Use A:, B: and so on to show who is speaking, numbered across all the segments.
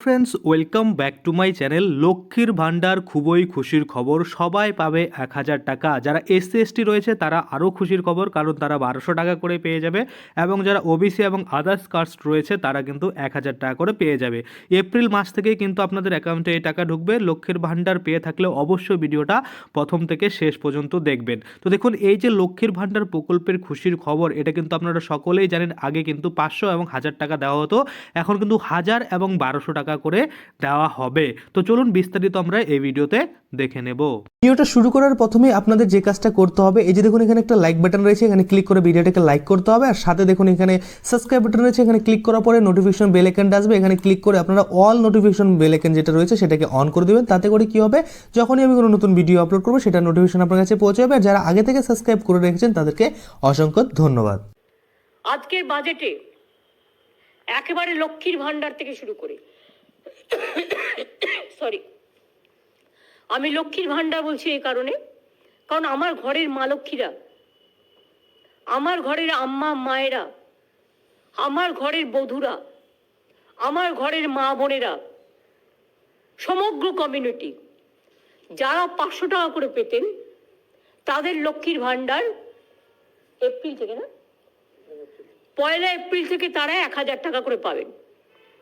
A: Friends welcome back to my channel লক্ষ্মীর ভাণ্ডার খুবই খুশির খবর। সবাই পাবে এক হাজার টাকা। যারা এসসি এসটি রয়েছে, তারা আরও খুশির খবর, কারণ তারা বারোশো টাকা করে পেয়ে যাবে। এবং যারা ওবিসি এবং আদার্স কাস্ট রয়েছে, তারা কিন্তু এক হাজার টাকা করে পেয়ে যাবে। এপ্রিল মাস থেকেই কিন্তু আপনাদের অ্যাকাউন্টে এই টাকা ঢুকবে। লক্ষ্মীর ভাণ্ডার পেয়ে থাকলে অবশ্যই ভিডিওটা প্রথম থেকে শেষ পর্যন্ত দেখবেন। তো দেখুন, এই যে লক্ষ্মীর ভাণ্ডার প্রকল্পের খুশির খবর, এটা কিন্তু আপনারা সকলেই জানেন। আগে কিন্তু পাঁচশো এবং হাজার টাকা দেওয়া হতো। এখন কিন্তু হাজার এবং বারোশো টাকা করে দেওয়া হবে। তো চলুন বিস্তারিত আমরা এই ভিডিওতে দেখে নেব।
B: ভিডিওটা শুরু করার প্রথমে আপনাদের যে কাজটা করতে হবে এই যে দেখুন এখানে একটা লাইক বাটন রয়েছে এখানে ক্লিক করে ভিডিওটাকে লাইক করতে হবে আর সাথে দেখুন এখানে সাবস্ক্রাইব বাটন রয়েছে এখানে ক্লিক করার পরে নোটিফিকেশন বেল আইকনটা আসবে এখানে ক্লিক করে আপনারা অল নোটিফিকেশন বেল আইকন যেটা রয়েছে সেটাকে অন করে দেবেন তাতে করে কি হবে যখনই আমি কোনো নতুন ভিডিও আপলোড করব সেটা নোটিফিকেশন আপনার কাছে পৌঁছে যাবে আর যারা আগে থেকে সাবস্ক্রাইব করে রেখেছেন তাদেরকে অসংখ্য ধন্যবাদ।
C: আজকের বাজেটে একেবারে লক্ষ্মীর ভান্ডার থেকে শুরু করে সরি আমি লক্ষ্মীর ভান্ডার বলছি এই কারণে। কারণ আমার ঘরের মা লক্ষ্মীরা, আমার ঘরের আম্মা মায়েরা, আমার ঘরের বধূরা, আমার ঘরের মা বোনেরা, সমগ্র কমিউনিটি যারা পাঁচশো টাকা করে পেতেন, তাদের লক্ষ্মীর ভান্ডার এপ্রিল থেকে না? পয়লা এপ্রিল থেকে তারা এক হাজার টাকা করে পাবেন।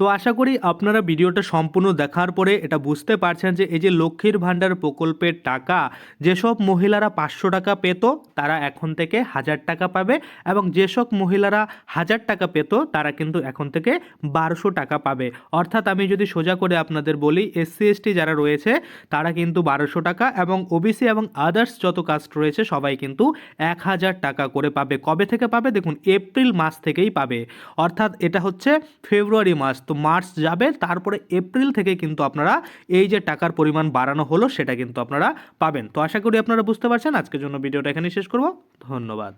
A: তো আশা করি আপনারা ভিডিওটা সম্পূর্ণ দেখার পরে এটা বুঝতে পারছেন যে এই যে লক্ষ্মীর ভাণ্ডার প্রকল্পের টাকা, যেসব মহিলারা পাঁচশো টাকা পেত, তারা এখন থেকে হাজার টাকা পাবে এবং যেসব মহিলারা হাজার টাকা পেত, তারা কিন্তু এখন থেকে বারোশো টাকা পাবে। অর্থাৎ আমি যদি সোজা করে আপনাদের বলি এসসি এসটি যারা রয়েছে, তারা কিন্তু বারোশো টাকা এবং ওবিসি এবং আদার্স যত কাস্ট রয়েছে, সবাই কিন্তু এক হাজার টাকা করে পাবে। কবে থেকে পাবে? দেখুন, এপ্রিল মাস থেকেই পাবে। অর্থাৎ এটা হচ্ছে ফেব্রুয়ারি মাস। তো মার্চ যাবে, তারপরে এপ্রিল থেকে কিন্তু আপনারা এই যে টাকার পরিমাণ বাড়ানো হলো, সেটা কিন্তু আপনারা পাবেন। তো আশা করি আপনারা বুঝতে পারছেন। আজকের জন্য ভিডিওটা এখানে শেষ করব। ধন্যবাদ।